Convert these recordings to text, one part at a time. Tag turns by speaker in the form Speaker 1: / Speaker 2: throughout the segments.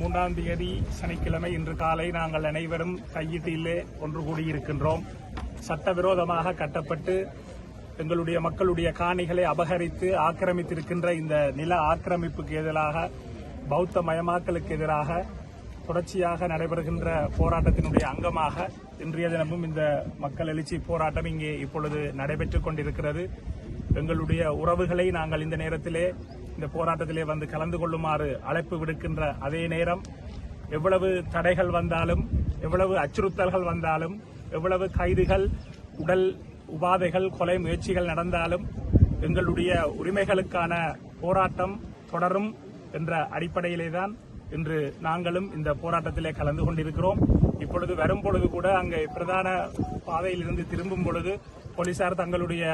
Speaker 1: மூன்றாம் தேதி சனிக்கிழமை இன்று காலை நாங்கள் அனைவரும் கையீட்டிலே ஒன்று கூடியிருக்கின்றோம். சட்டவிரோதமாக கட்டப்பட்டு எங்களுடைய மக்களுடைய காணிகளை அபகரித்து ஆக்கிரமித்திருக்கின்ற இந்த நில ஆக்கிரமிப்புக்கு எதிராக பௌத்த மயமாக்கலுக்கு எதிராக தொடர்ச்சியாக நடைபெறுகின்ற போராட்டத்தினுடைய அங்கமாக இன்றைய தினமும் இந்த மக்கள் எழுச்சி போராட்டம் இங்கே இப்பொழுது நடைபெற்றுக் கொண்டிருக்கிறது. எங்களுடைய உறவுகளை நாங்கள் இந்த நேரத்திலே இந்த போராட்டத்திலே வந்து கலந்து கொள்ளுமாறு அழைப்பு விடுக்கின்ற அதே நேரம் எவ்வளவு தடைகள் வந்தாலும் எவ்வளவு அச்சுறுத்தல்கள் வந்தாலும் எவ்வளவு கைதுகள் உடல் உபாதைகள் கொலை முயற்சிகள் நடந்தாலும் எங்களுடைய உரிமைகளுக்கான போராட்டம் தொடரும் என்ற அடிப்படையிலே தான் இன்று நாங்களும் இந்த போராட்டத்திலே கலந்து கொண்டிருக்கிறோம். இப்பொழுது வரும் பொழுது கூட அங்கே பிரதான பாதையில் இருந்து திரும்பும் பொழுது போலீசார் தங்களுடைய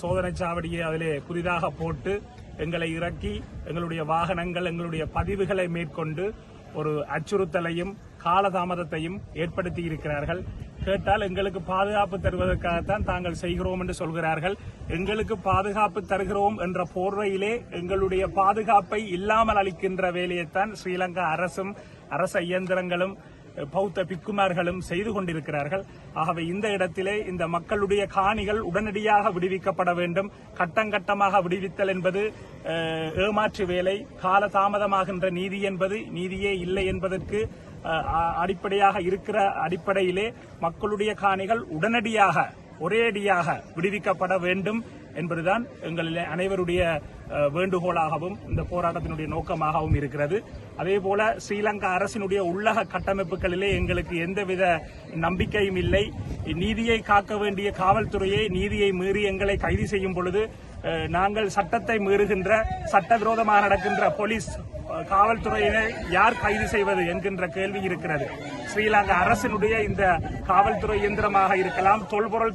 Speaker 1: சோதனை சாவடியை அதிலே புதிதாக போட்டு எங்களை இறக்கி எங்களுடைய வாகனங்கள் எங்களுடைய பதிவுகளை மேற்கொண்டு ஒரு அச்சுறுத்தலையும் காலதாமதத்தையும் ஏற்படுத்தி இருக்கிறார்கள். கேட்டால் எங்களுக்கு பாதுகாப்பு தருவதற்காகத்தான் தாங்கள் செய்கிறோம் என்று சொல்கிறார்கள். எங்களுக்கு பாதுகாப்பு தருகிறோம் என்ற போர்வையிலே எங்களுடைய பாதுகாப்பை இல்லாமல் அளிக்கின்ற வேலையைத்தான் ஸ்ரீலங்கா அரசும் அரச இயந்திரங்களும் பௌத்த பிக்குமார்களும் செய்து கொண்டிருக்கிறார்கள். ஆகவே இந்த இடத்திலே இந்த மக்களுடைய காணிகள் உடனடியாக விடுவிக்கப்பட வேண்டும். கட்டங்கட்டமாக விடுவித்தல் என்பது ஏமாற்று வேலை. காலதாமதமாகின்ற நீதி என்பது நீதியே இல்லை என்பதற்கு அடிப்படையாக இருக்கிற அடிப்படையிலே மக்களுடைய காணிகள் உடனடியாக ஒரேடியாக விடுவிக்கப்பட வேண்டும். என்பதுதான் எங்களில் அனைவருடைய வேண்டுகோளாகவும் இந்த போராட்டத்தினுடைய நோக்கமாகவும் இருக்கிறது. அதே போல ஸ்ரீலங்கா அரசினுடைய உள்ளக கட்டமைப்புகளிலே எங்களுக்கு எந்தவித நம்பிக்கையும் இல்லை. நீதியை காக்க வேண்டிய காவல்துறையை நீதியை மீறி எங்களை கைது செய்யும் பொழுது நாங்கள் சட்டத்தை மீறுகின்ற சட்டவிரோதமாக நடக்கின்ற போலீஸ் காவல்துறையினை யார் கைது செய்வது என்கின்ற கேள்வி இருக்கிறது. ஸ்ரீலங்கா அரசினுடைய இந்த காவல்துறை இயந்திரமாக இருக்கலாம் தொல்பொருள்